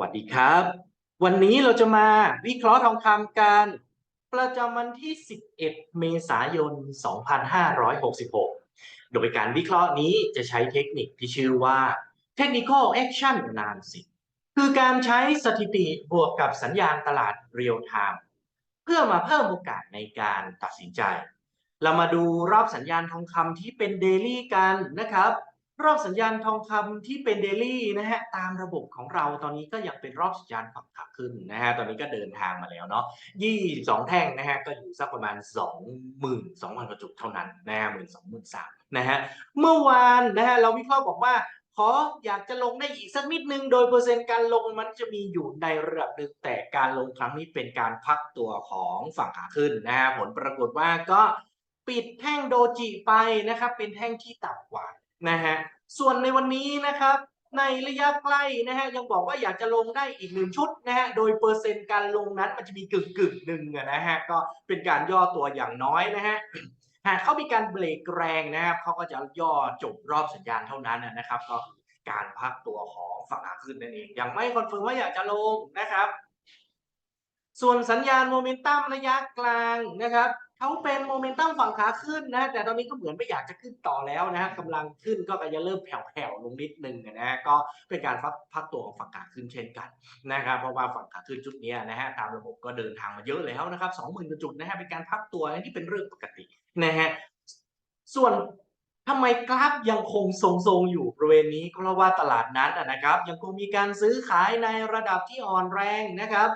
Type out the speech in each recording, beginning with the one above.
วัสดีครับ วันนี้เราจะมาวิเคราะห์ทองคำกัน ประจำวันที่ 11 เมษายน 2566 โดยการวิเคราะห์นี้จะใช้เทคนิคที่ชื่อว่า Technical Action Analysis คือการใช้สถิติบวกกับสัญญาณตลาดเรียลไทม์เพื่อมาเพิ่มโอกาสในการตัดสินใจ เรามาดูรอบสัญญาณทองคำที่เป็นเดลี่กันนะครับ รอบสัญญาณทองคำที่เป็นเดลี่นะฮะตามระบบของเราตอนนี้ก็ยังเป็นรอบสัญญาณฝั่งขาขึ้นนะฮะตอนนี้ก็เดินทางมาแล้วเนาะยี่สองแท่งนะฮะก็อยู่สักประมาณสองหมื่นสองพันกว่าจุดเท่านั้นนะฮะหมื่นสองหมื่นสามนะฮะเมื่อวานนะฮะเราวิเคราะห์บอกว่าขออยากจะลงได้อีกสักนิดนึง โดยเปอร์เซ็นต์การลงมันจะมีอยู่ในระดับหนึ่งแต่การลงครั้งนี้เป็นการพักตัวของฝั่งขาขึ้นนะฮะผลปรากฏว่าก็ปิดแท่งโดจิไปนะครับเป็นแท่งที่ต่ำกว่า นะฮะส่วนในวันนี้นะครับในระยะใกล้นะฮะยังบอกว่าอยากจะลงได้อีกหนึ่งชุดนะฮะโดยเปอร์เซ็นต์การลงนั้นมันจะมีกึ่งกึ่งหนึ่งนะฮะก็เป็นการย่อตัวอย่างน้อยนะฮะหากเขามีการเบรกแรงนะครับเขาก็จะย่อจบรอบสัญญาณเท่านั้นนะครับ ก็คือการพักตัวของฝั่งขาขึ้นนั่นเองยังไม่คอนเฟิร์มว่าอยากจะลงนะครับ ส่วนสัญญาณโมเมนตัมระยะกลางนะครับ เขาเป็นโมเมนตัมฝั่งขาขึ้นนะ แต่ตอนนี้ก็เหมือนไม่อยากจะขึ้นต่อแล้วนะฮะกำลังขึ้นก็จะเริ่มแผ่วๆลงนิดนึงนะฮะก็เป็นการพักพักตัวของฝั่งขาขึ้นเช่นกันนะครับเพราะว่าฝั่งขาขึ้นจุดนี้นะฮะตามระบบก็เดินทางมาเยอะแล้วนะครับสองหมื่นกว่าจุดนะฮะเป็นการพักตัวนี่เป็นเรื่องปกตินะฮะส่วนทำไมกราฟยังคงทรงๆอยู่บริเวณนี้ก็เพราะว่าตลาดนั้นนะครับ ยังคงมีการซื้อขายในระดับที่อ่อนแรงนะครับ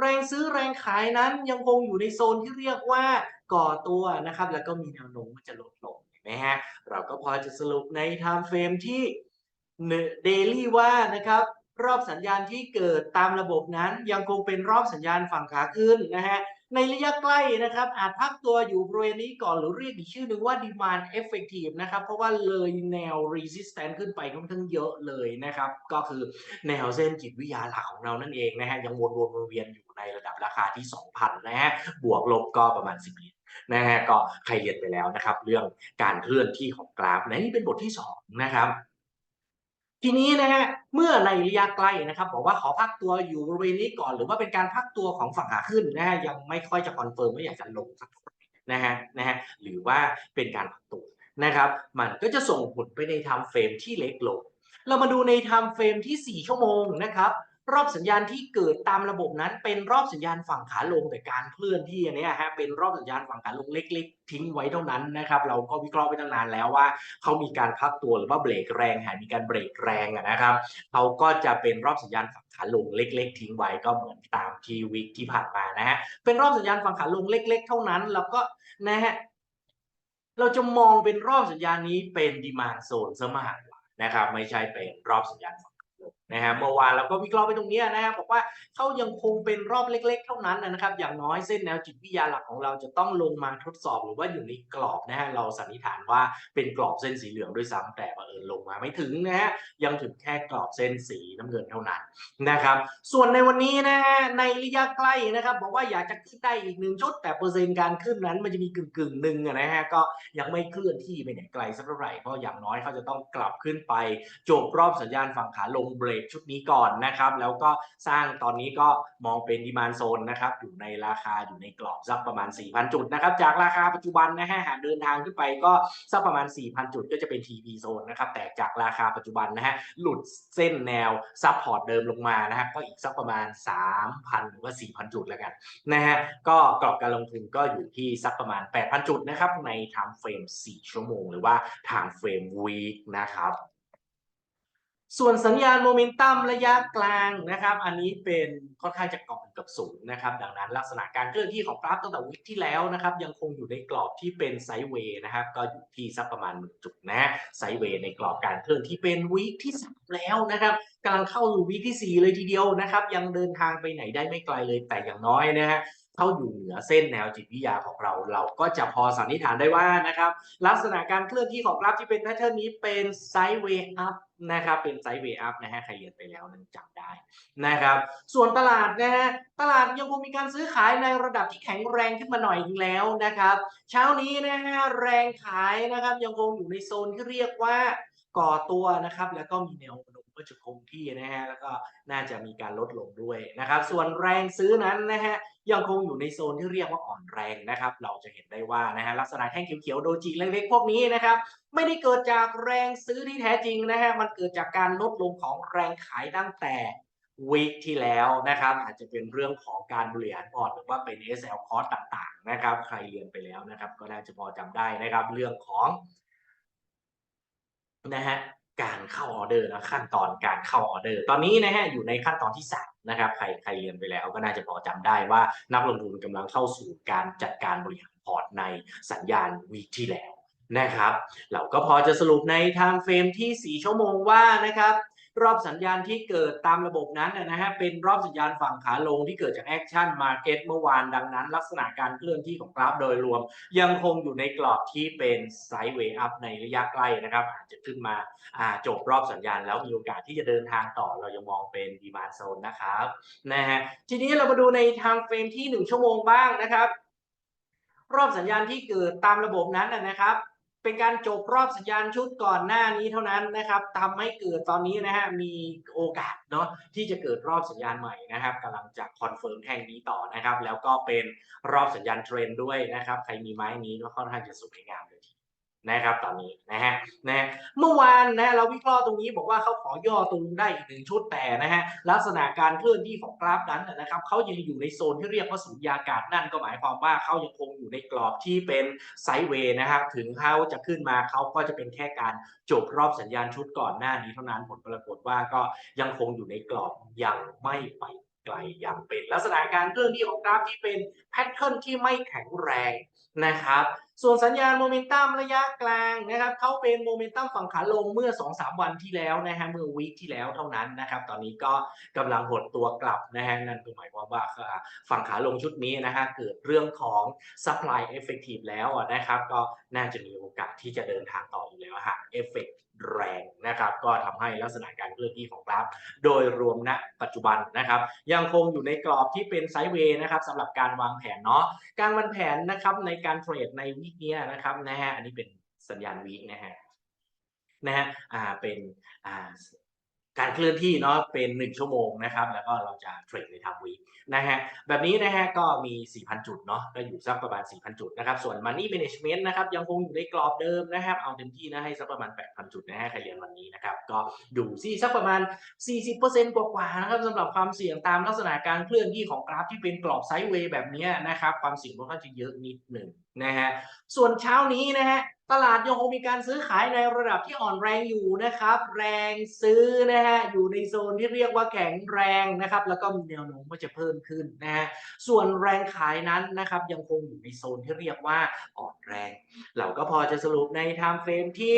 แรงซื้อแรงขายนั้นยังคงอยู่ในโซนที่เรียกว่า ก่อตัวนะครับ แล้วก็มีแนวโน้มว่าจะลดลงเห็นไหมฮะเราก็พอจะสรุปใน time frame ที่เดลี่ว่านะครับรอบสัญญาณที่เกิดตามระบบนั้นยังคงเป็นรอบสัญญาณฝั่งขาขึ้นนะฮะในระยะใกล้นะครับ อาจพักตัวอยู่บริเวณนี้ก่อนหรือเรียกอีกชื่อหนึ่งว่า demand effective นะครับ เพราะว่าเลยแนว resistance ขึ้นไปค่อนข้างเยอะเลยนะครับ ก็คือแนวเส้นจิตวิทยาหลักของเรานั่นเองนะฮะยังวนๆวนเวียนอยู่ในระดับราคาที่ 2,000 นะฮะบวกลบก็ประมาณ 10เหรียญ นะฮะก็ใครเรียนไปแล้วนะครับ เรื่องการเคลื่อนที่ของกราฟนะนี่เป็นบทที่2นะครับทีนี้นะฮะเมื่อในระยะใกล้นะครับ บอกว่าขอพักตัวอยู่บริเวณนี้ก่อน หรือว่าเป็นการพักตัวของฝั่งขาขึ้นนะฮะยังไม่ค่อยจะคอนเฟิร์มว่าอยากจะลงสักเท่าไหร่นะฮะนะฮะหรือว่าเป็นการพักตัวนะครับ มันก็จะส่งผลไปในไทม์เฟรมที่เล็กลงเรามาดูในไทม์เฟรมที่ 4 ชั่วโมงนะครับ รอบสัญญาณที่เกิดตามระบบนั้น เป็นรอบสัญญาณฝั่งขาลงแต่การเคลื่อนที่อันเนี้ยฮะเป็นรอบสัญญาณฝั่งขาลงเล็ก ๆ ทิ้งไว้เท่านั้นนะครับเราก็วิเคราะห์ไปตั้งนานแล้วว่าเขามีการพักตัวหรือว่าเบรกแรงหากมีการเบรกแรงนะครับเขาก็จะเป็นรอบสัญญาณฝั่งขาลงเล็ก ๆ ทิ้งไว้ก็เหมือนตามทีวิกที่ผ่านมานะฮะเป็นรอบสัญญาณฝั่งขาลงเล็ก ๆ เท่านั้น แล้วก็นะฮะเราจะมองเป็นรอบสัญญาณนี้เป็นดีมานโซนซะมากกว่านะครับไม่ใช่เป็นรอบสัญญาณฝั่งขาลงนะฮะเมื่อวานเราก็วิเคราะห์ไปตรงนี้นะฮะบอกว่าเขายังคงเป็นรอบเล็ก ๆ เท่านั้นนะครับ อย่างน้อยเส้นแนวจิตวิทยาหลักของเราจะต้องลงมาทดสอบหรือว่าอยู่ในกรอบนะฮะเราสันนิษฐานว่าเป็นกรอบเส้นสีเหลืองด้วยซ้ำแต่บังเอิญลงมาไม่ถึงนะฮะยังถึงแค่กรอบเส้นสีน้ำเงินเท่านั้นนะครับ ส่วนในวันนี้นะฮะในระยะใกล้นะครับบอกว่าอยากจะขึ้นได้อีกหนึ่งชุด แต่เปอร์เซ็นต์การขึ้นนั้นมันจะมีกึ่งกึ่งๆหนึ่งนะฮะก็ยังไม่เคลื่อนที่ไปไหนไกลสักเท่าไหร่เพราะอย่างน้อยเขาจะต้องกลับขึ้นไปจบรอบสัญญาณฝั่งขาลงเบรกชุดนี้ก่อนนะครับ แล้วก็สร้างตอนนี้ก็มองเป็นดีมานโซนนะครับ อยู่ในราคาอยู่ในกรอบสักประมาณ 4,000 จุดนะครับ จากราคาปัจจุบันนะฮะหากเดินทางขึ้นไปก็สักประมาณ 4,000 จุดก็จะเป็น TP โซนนะครับ แต่จากราคาปัจจุบันนะฮะหลุดเส้นแนวซับพอร์ตเดิมลงมานะฮะก็อีกสักประมาณ 3,000 หรือว่า 4,000 จุดแล้วกันนะฮะก็กรอบการลงทุนก็อยู่ที่สักประมาณ 8,000 จุดนะครับใน time frame 4ชั่วโมง หรือว่า time frame week นะครับ ส่วนสัญญาณโมเมนตัมระยะกลางนะครับ อันนี้เป็นค่อนข้างจะเกาะอยู่กับศูนย์นะครับ ดังนั้นลักษณะการเคลื่อนที่ของกราฟตั้งแต่วิกที่แล้วนะครับ ยังคงอยู่ในกรอบที่เป็นไซด์เวย์นะครับ ก็อยู่ที่สักประมาณหนึ่งจุดนะไซด์เวย์ในกรอบการเคลื่อนที่เป็นวิกที่สามแล้วนะครับกำลังเข้าสู่วิกที่สี่เลยทีเดียวนะครับ ยังเดินทางไปไหนได้ไม่ไกลเลยแต่อย่างน้อยนะฮะ เข้าอยู่เหนือเส้นแนวจิตวิทยาของเรา เราก็จะพอสันนิษฐานได้ว่านะครับ ลักษณะการเคลื่อนที่ของกราฟที่เป็นแพทเทิร์นนี้เป็นไซด์เวย์อัพนะครับเป็นไซด์เวย์อัพนะฮะใครเรียนไปแล้วนั้นจำได้นะครับ ส่วนตลาดนะฮะตลาดยังคงมีการซื้อขายในระดับที่แข็งแรงขึ้นมาหน่อยนึงแล้วนะครับ เช้านี้นะฮะแรงขายนะครับยังคงอยู่ในโซนที่เรียกว่าก่อตัวนะครับ แล้วก็มีแนวโน้มก็จะคงที่นะฮะแล้วก็น่าจะมีการลดลงด้วยนะครับ ส่วนแรงซื้อนั้นนะฮะ ยังคงอยู่ในโซนที่เรียกว่าอ่อนแรงนะครับ เราจะเห็นได้ว่านะฮะลักษณะแท่งเขียวๆโดจิเล็กๆพวกนี้นะครับ ไม่ได้เกิดจากแรงซื้อที่แท้จริงนะฮะมันเกิดจากการลดลงของแรงขายตั้งแต่วีคที่แล้วนะครับ อาจจะเป็นเรื่องของการบริหารพอร์ตหรือว่าเป็น SL cost ต่างๆ นะครับ ใครเรียนไปแล้วนะครับ ก็น่าจะพอจำได้นะครับ เรื่องของนะฮะการเข้าออเดอร์นะขั้นตอนการเข้าออเดอร์ ตอนนี้นะฮะอยู่ในขั้นตอนที่สาม นะครับใครใครเรียนไปแล้วก็น่าจะพอจำได้ว่านักลงทุนกำลังเข้าสู่การจัดการบริหารพอร์ตในสัญญาณวีคที่แล้วนะครับ เราก็พอจะสรุปในทางเฟรมที่ 4 ชั่วโมงว่านะครับ รอบสัญญาณที่เกิดตามระบบนั้นนะฮะเป็นรอบสัญญาณฝั่งขาลงที่เกิดจากแอคชั่นมาเก็ตเมื่อวานดังนั้น ลักษณะการเคลื่อนที่ของกราฟโดยรวม ยังคงอยู่ในกรอบที่เป็นไซด์เวย์อัพในระยะใกล้นะครับอาจจะขึ้นมาาจบรอบสัญญาณ แล้วมีโอกาสที่จะเดินทางต่อเรายังมองเป็นดีมานโซนนะครับนะฮะทีนี้เรามาดูในทม์เฟรมที่ 1 ชั่วโมงบ้างนะครับ รอบสัญญาณที่เกิดตามระบบนั้นนะครับ เป็นการจบรอบสัญญาณชุดก่อนหน้านี้เท่านั้นนะครับทำให้เกิดตอนนี้นะฮะมีโอกาสเนาะที่จะเกิดรอบสัญญาณใหม่นะครับกำลังจะคอนเฟิร์มแท่งนี้ต่อนะครับ แล้วก็เป็นรอบสัญญาณเทรนด์ด้วยนะครับ ใครมีไม้นี้ก็ค่อนข้างจะสวยงามเลยที นะครับตอนนี้นะฮะนะฮะเมื่อวานนะเราวิเคราะห์ตรงนี้บอกว่าเขาขอย่อตรงได้อีกหนึ่งชุดแต่นะฮะลักษณะการเคลื่อนที่ของกราฟนั้นนะครับเขายังอยู่ในโซนที่เรียกว่าสุญญากาศนั่นก็หมายความว่าเขายังคงอยู่ในกรอบที่เป็นไซด์เวย์นะครับถึงเขาจะขึ้นมาเขาก็จะเป็นแค่การจบรอบสัญญาณชุดก่อนหน้านี้เท่านั้นผลปรากฏว่าก็ยังคงอยู่ในกรอบยังไม่ไป ไกลยังเป็นลักษณะการเคลื่อนที่ของกราฟที่เป็นแพทเทิร์นที่ไม่แข็งแรงนะครับ ส่วนสัญญาณโมเมนตัมระยะกลางนะครับเขาเป็นโมเมนตัมฝั่งขาลงเมื่อ 2-3 วันที่แล้วนะฮะเมื่อวีคที่แล้วเท่านั้นนะครับ ตอนนี้ก็กำลังหดตัวกลับนะฮะนั่นคือหมายความว่าฝั่งขาลงชุดนี้นะฮะเกิดเรื่องของ supply effective แล้วนะครับ ก็น่าจะมีโอกาสที่จะเดินทางต่ออยู่แล้วหากเอฟเฟก แรงนะครับ ก็ทำให้ลักษณะการเคลื่อนที่ของกราฟ โดยรวมณปัจจุบันนะครับ ยังคงอยู่ในกรอบที่เป็นไซด์เวย์นะครับสำหรับการวางแผนเนาะการวางแผนนะครับในการเทรดในวีคนี้นะครับนะฮะอันนี้เป็นสัญญาณวีคนะฮะนะฮะอ่าเป็นอ่า การเคลื่อนที่เนาะเป็น 1 ชั่วโมงนะครับ แล้วก็เราจะเทรดในทำวีนะฮะแบบนี้นะฮะก็มี 4,000 จุดเนาะก็อยู่สักประมาณ 4,000 จุดนะครับ ส่วน Money Management นะครับยังคงอยู่ในกรอบเดิมนะครับ เอาเต็มที่นะให้สักประมาณ 8,000 จุดนะฮะใครเรียนวันนี้นะครับ ก็ดูซี่สักประมาณ 40%กว่าๆนะครับสำหรับความเสี่ยงตามลักษณะการเคลื่อนที่ของกราฟที่เป็นกรอบไซด์เวย์แบบนี้นะครับความเสี่ยงค่อนข้างจะเยอะนิดหนึ่ง นะฮะส่วนเช้านี้นะฮะตลาดยังคงมีการซื้อขายในระดับที่อ่อนแรงอยู่นะครับ แรงซื้อนะฮะอยู่ในโซนที่เรียกว่าแข็งแรงนะครับ แล้วก็มีแนวโน้มว่าจะเพิ่มขึ้นนะฮะส่วนแรงขายนั้นนะครับ ยังคงอยู่ในโซนที่เรียกว่าอ่อนแรง เราก็พอจะสรุปในไทม์เฟรมที่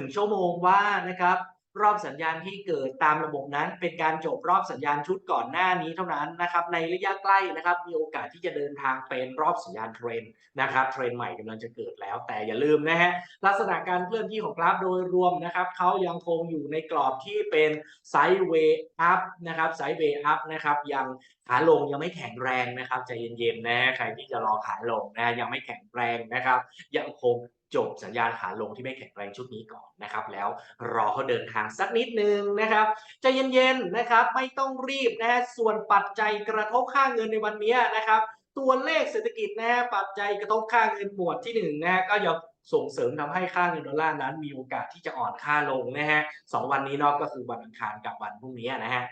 1 ชั่วโมงว่านะครับ รอบสัญญาณที่เกิดตามระบบนั้น เป็นการจบรอบสัญญาณชุดก่อนหน้านี้เท่านั้นนะครับในระยะใกล้นะครับมีโอกาสที่จะเดินทางเป็นรอบสัญญาณเทรนนะครับเทรนใหม่กำลังจะเกิดแล้ว แต่อย่าลืมนะฮะลักษณะการเคลื่อนที่ของกราฟโดยรวมนะครับเขายังคงอยู่ในกรอบที่เป็นไซด์เวย์อัพนะครับไซด์เวย์อัพนะครับยังขาลงยังไม่แข็งแรงนะครับใจเย็นๆนะใครที่จะรอขาลงนะยังไม่แข็งแรงนะครับยังคง จบสัญญาณขาลงที่ไม่แข็งแรงชุดนี้ก่อนนะครับแล้วรอเขาเดินทางสักนิดนึงนะครับใจเย็นๆนะครับไม่ต้องรีบนะฮะส่วนปัจจัยกระทบค่าเงินในวันนี้นะครับตัวเลขเศรษฐกิจนะฮะปัจจัยกระทบค่าเงินหมวดที่หนึ่งนะฮะก็ยังส่งเสริมทำให้ค่าเงินดอลลาร์นั้นมีโอกาสที่จะอ่อนค่าลงนะฮะสองวันนี้นอกก็คือวันอังคารกับวันพรุ่งนี้นะฮะ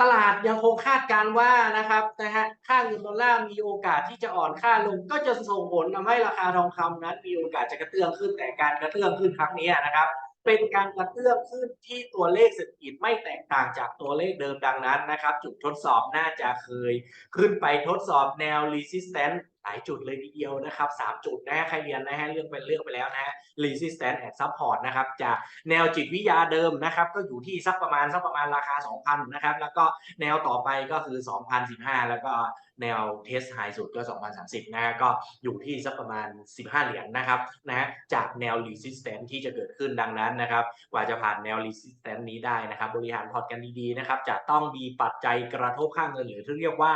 ตลาดยังคงคาดการณ์ว่านะครับนะฮะค่าเงินดอลลาร์มีโอกาสที่จะอ่อนค่าลง ก็จะส่งผลทำให้ราคาทองคำนั้น มีโอกาสจะกระเตื้องขึ้นแต่การกระเตื้องขึ้นครั้งนี้นะครับ เป็นการกระเตื้องขึ้นที่ตัวเลขเศรษฐกิจไม่แตกต่างจากตัวเลขเดิมดังนั้นนะครับ จุดทดสอบน่าจะเคย ขึ้นไปทดสอบแนว resistance หลายจุดเลยทีเดียวนะครับสามจุดนะฮะใครเรียนนะฮะเรื่องเป็นเรื่องไปแล้วนะฮะ resistance and support นะครับจากแนวจิตวิทยาเดิมนะครับก็อยู่ที่สักประมาณสักประมาณราคา 2,000นะครับแล้วก็แนวต่อไปก็คือ 2,015 แล้วก็แนวเทสไฮสุดก็ 2,030นะฮะก็อยู่ที่สักประมาณ 15 เหรียญนะครับนะฮะจากแนว resistance ที่จะเกิดขึ้นดังนั้นนะครับกว่าจะผ่านแนว resistance นี้ได้นะครับบริหารพอร์ตกันดีๆนะครับจะต้องมีปัจจัยกระทบค่างเงินหรือที่เรียกว่า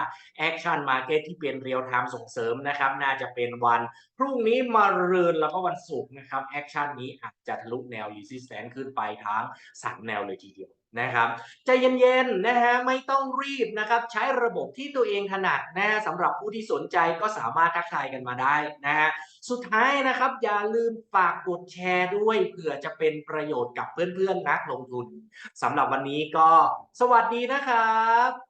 action market ที่เป็น real time ส่งเสริมนะครับ น่าจะเป็นวันพรุ่งนี้มารืนแล้วก็วันศุกร์นะครับแอคชั่นนี้อาจจะทะลุแนว resistance ขึ้นไปทั้งสามแนวเลยทีเดียวนะครับใจเย็นๆนะฮะไม่ต้องรีบนะครับ ใช้ระบบที่ตัวเองถนัดนะฮะสำหรับผู้ที่สนใจก็สามารถทักทายกันมาได้นะฮะสุดท้ายนะครับ อย่าลืมฝากกดแชร์ด้วยเผื่อจะเป็นประโยชน์กับเพื่อนๆนักลงทุนสำหรับวันนี้ก็สวัสดีนะครับ